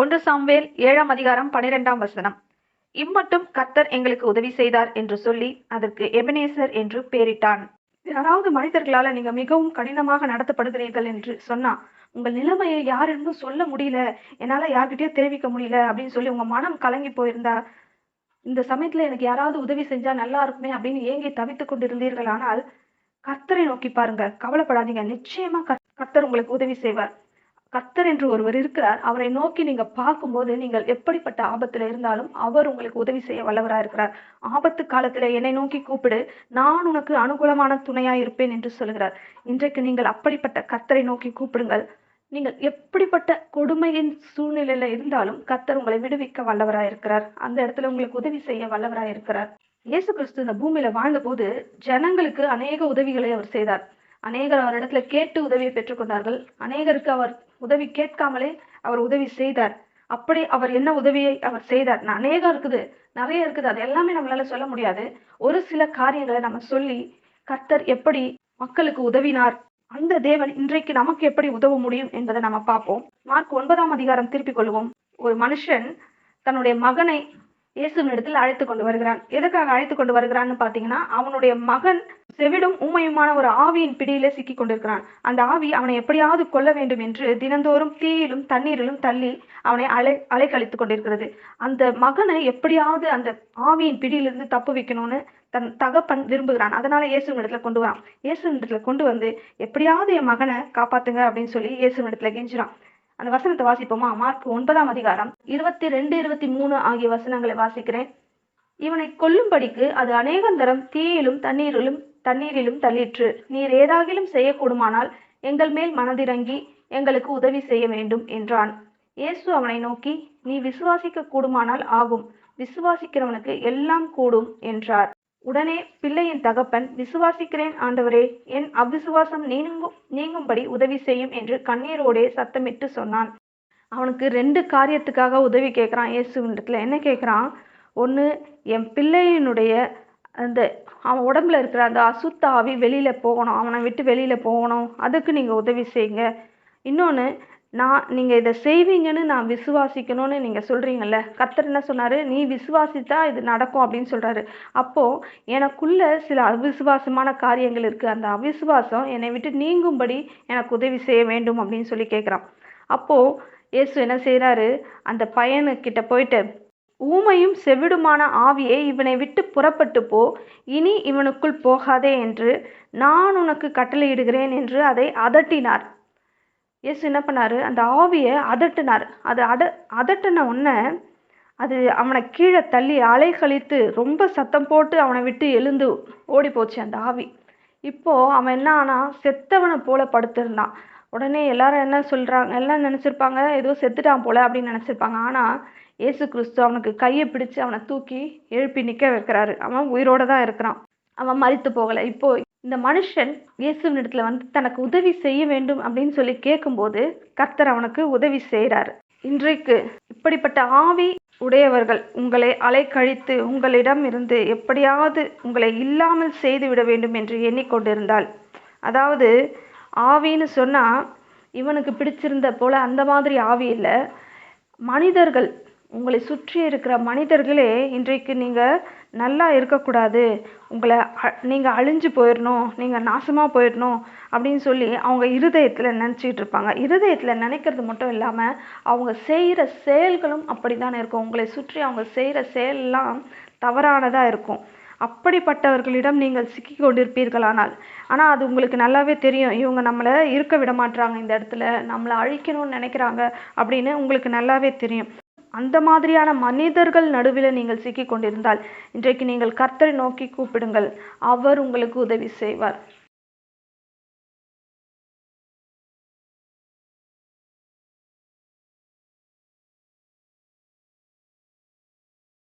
ஒன்று சாம்வேல் ஏழாம் அதிகாரம் பனிரெண்டாம் வசனம். இம்மட்டும் கர்த்தர் எங்களுக்கு உதவி செய்தார் என்று சொல்லி அதற்கு எபனேசர் என்று பெயரிட்டான். யாராவது மனிதர்களால நீங்க மிகவும் கடினமாக நடத்தப்படுகிறீர்கள் என்று சொன்னா உங்கள் நிலைமையை யாரென்றும் சொல்ல முடியல என்னால யார்கிட்டயோ தெரிவிக்க முடியல அப்படின்னு சொல்லி உங்க மனம் கலங்கி போயிருந்தா இந்த சமயத்துல எனக்கு யாராவது உதவி செஞ்சா நல்லா இருக்குமே அப்படின்னு ஏங்கி தவித்துக் கொண்டிருந்தீர்கள். ஆனால் கர்த்தரை நோக்கி பாருங்க கவலைப்படாதீங்க. நிச்சயமா கர்த்தர் உங்களுக்கு உதவி செய்வார். கத்தர் என்று ஒருவர் இருக்கிறார். அவரை நோக்கி நீங்க பார்க்கும்போது நீங்கள் எப்படிப்பட்ட ஆபத்துல இருந்தாலும் அவர் உங்களுக்கு உதவி செய்ய வல்லவராக இருக்கிறார். ஆபத்து காலத்துல என்னை நோக்கி கூப்பிடு. நான் உனக்கு அனுகூலமான துணையா இருப்பேன் என்று சொல்கிறார். இன்றைக்கு நீங்கள் அப்படிப்பட்ட கத்தரை நோக்கி கூப்பிடுங்கள். நீங்கள் எப்படிப்பட்ட கொடுமையின் சூழ்நிலையில இருந்தாலும் கத்தர் உங்களை விடுவிக்க வல்லவராக இருக்கிறார். அந்த இடத்துல உங்களுக்கு உதவி செய்ய வல்லவராக இருக்கிறார். இயேசு கிறிஸ்து இந்த பூமியில வாழ்ந்தபோது ஜனங்களுக்கு அநேக உதவிகளை அவர் செய்தார். அநேகர் அவரிடத்துல கேட்டு உதவியை பெற்றுக்கொண்டார்கள். அநேகருக்கு அவர் உதவி கேட்காமலே அவர் உதவி செய்தார். அப்படி அவர் என்ன உதவியை அவர் செய்தார்? அநேகம் இருக்குது நிறைய இருக்குது. அது எல்லாமே நம்மளால சொல்ல முடியாது. ஒரு சில காரியங்களை நம்ம சொல்லி கர்த்தர் எப்படி மக்களுக்கு உதவினார் அந்த தேவன் இன்றைக்கு நமக்கு எப்படி உதவ முடியும் என்பதை நம்ம பார்ப்போம். மார்க் ஒன்பதாம் அதிகாரம் திருப்பிக் கொள்வோம். ஒரு மனுஷன் தன்னுடைய மகனை இயேசுவின் இடத்தில் அழைத்து கொண்டு வருகிறான். எதுக்காக அழைத்து கொண்டு வருகிறான்னு பார்த்தீங்கன்னா அவனுடைய மகன் செவிடும் ஊமையுமான ஒரு ஆவியின் பிடியில சிக்கி கொண்டிருக்கிறான். அந்த ஆவி அவனை எப்படியாவது கொல்ல வேண்டும் என்று தினந்தோறும் தீயிலும் தண்ணீரிலும் தள்ளி அவனை அலை அலைக்கழித்துக் கொண்டிருக்கிறது. அந்த மகனை எப்படியாவது அந்த ஆவியின் பிடியிலிருந்து தப்பு வைக்கணும்னு தன் தகப்பன் விரும்புகிறான். அதனால இயேசுவின் இடத்துல கொண்டு வரான். இயேசுவின் இடத்துல கொண்டு வந்து எப்படியாவது என் மகனை காப்பாத்துங்க அப்படின்னு சொல்லி இயேசுவின் இடத்துல கெஞ்சுறான். அந்த வசனத்தை வாசிப்போமா? மார்க் ஒன்பதாம் அதிகாரம் இருபத்தி ரெண்டு இருபத்தி மூணு ஆகிய வசனங்களை வாசிக்கிறேன். இவனை கொல்லும்படிக்கு அது அநேகந்தரம் தீயிலும் தண்ணீரிலும் தண்ணீரிலும் தள்ளிற்று. நீர் ஏதாகிலும் செய்யக்கூடுமானால் எங்கள் மேல் மனதிறங்கி எங்களுக்கு உதவி செய்ய வேண்டும் என்றான். இயேசு அவனை நோக்கி நீ விசுவாசிக்க கூடுமானால் ஆகும். விசுவாசிக்கிறவனுக்கு எல்லாம் கூடும் என்றார். உடனே பிள்ளையின் தகப்பன் விசுவாசிக்கிறேன் ஆண்டவரே என் அவ்விசுவாசம் நீங்கும் நீங்கும்படி உதவி செய்யும் என்று கண்ணீரோடே சத்தமிட்டு சொன்னான். அவனுக்கு ரெண்டு காரியத்துக்காக உதவி கேட்குறான் இயேசுவிடத்துல என்ன கேட்குறான்? ஒன்று என் பிள்ளையினுடைய அந்த அவன் உடம்புல இருக்கிற அந்த அசுத்த ஆவி போகணும். அவனை விட்டு வெளியில் போகணும். அதுக்கு நீங்கள் உதவி செய்யுங்க. இன்னொன்று நான் நீங்கள் இதை செய்வீங்கன்னு நான் விசுவாசிக்கணும்னு நீங்கள் சொல்கிறீங்கல்ல கத்தர் என்ன சொன்னார்? நீ விசுவாசித்தா இது நடக்கும் அப்படின்னு சொல்கிறாரு அப்போது எனக்குள்ள சில அவிசுவாசமான காரியங்கள் இருக்குது அந்த அவிசுவாசம் என்னை விட்டு நீங்கும்படி எனக்கு உதவி செய்ய வேண்டும் அப்படின்னு சொல்லி கேட்குறான் அப்போது இயேசு என்ன செய்கிறாரு அந்த பையனுக்கிட்ட போயிட்டு ஊமையும் செவிடுமான ஆவியே இவனை விட்டு புறப்பட்டு போ. இனி இவனுக்குள் போகாதே என்று நான் உனக்கு கட்டளையிடுகிறேன் என்று அதை அதட்டினார். இயேசு என்ன பண்ணார்? அந்த ஆவியை அதட்டினார். அது அட அதட்டின உடனே அது அவனை கீழே தள்ளி அலை கழித்து ரொம்ப சத்தம் போட்டு அவனை விட்டு எழுந்து ஓடி போச்சு அந்த ஆவி. இப்போது அவன் என்ன ஆனா செத்தவனை போல படுத்திருந்தான். உடனே எல்லாரும் என்ன சொல்கிறாங்க எல்லாம் நினச்சிருப்பாங்க? ஏதோ செத்துட்டான் போல அப்படின்னு நினச்சிருப்பாங்க. ஆனால் இயேசு கிறிஸ்து அவனுக்கு கையை பிடிச்சு அவனை தூக்கி எழுப்பி நிற்க வைக்கிறாரு. அவன் உயிரோடு தான் இருக்கிறான். அவன் மறித்து போகலை. இப்போ இந்த மனுஷன் இயேசுவின் இடத்துல வந்து தனக்கு உதவி செய்ய வேண்டும் அப்படின்னு சொல்லி கேட்கும்போது கர்த்தர் அவனுக்கு உதவி செய்கிறாரு இன்றைக்கு இப்படிப்பட்ட ஆவி உடையவர்கள் உங்களை அலைக்கழித்து உங்களிடம் இருந்து எப்படியாவது உங்களை இல்லாமல் செய்து விட வேண்டும் என்று எண்ணிக்கொண்டிருந்தால் அதாவது ஆவின்னு சொன்னால் இவனுக்கு பிடிச்சிருந்த போல அந்த மாதிரி ஆவி இல்லை. மனிதர்கள் உங்களை சுற்றி இருக்கிற மனிதர்களே இன்றைக்கு நீங்கள் நல்லா இருக்கக்கூடாது. உங்களை அ- நீங்கள் அழிஞ்சு போயிடணும் நீங்கள் நாசமாக போயிடணும் அப்படின்னு சொல்லி அவங்க இருதயத்தில் நினச்சிக்கிட்டு இருப்பாங்க. இருதயத்தில் நினைக்கிறது மட்டும் இல்லாமல் அவங்க செய்கிற செயல்களும் அப்படி தானே இருக்கும். உங்களை சுற்றி அவங்க செய்கிற செயலெல்லாம் தவறானதாக இருக்கும். அப்படிப்பட்டவர்களிடம் நீங்கள் சிக்கி கொண்டிருப்பீர்களானால் ஆனால். அது உங்களுக்கு நல்லாவே தெரியும். இவங்க நம்மளை இருக்க விட மாட்டுறாங்க இந்த இடத்துல. நம்மளை அழிக்கணும்னு நினைக்கிறாங்க அப்படின்னு உங்களுக்கு நல்லாவே தெரியும். அந்த மாதிரியான மனிதர்கள் நடுவில் நீங்கள் சிக்கி கொண்டிருந்தால் இன்றைக்கு நீங்கள் கர்த்தரை நோக்கி கூப்பிடுங்கள். அவர் உங்களுக்கு உதவி செய்வார்.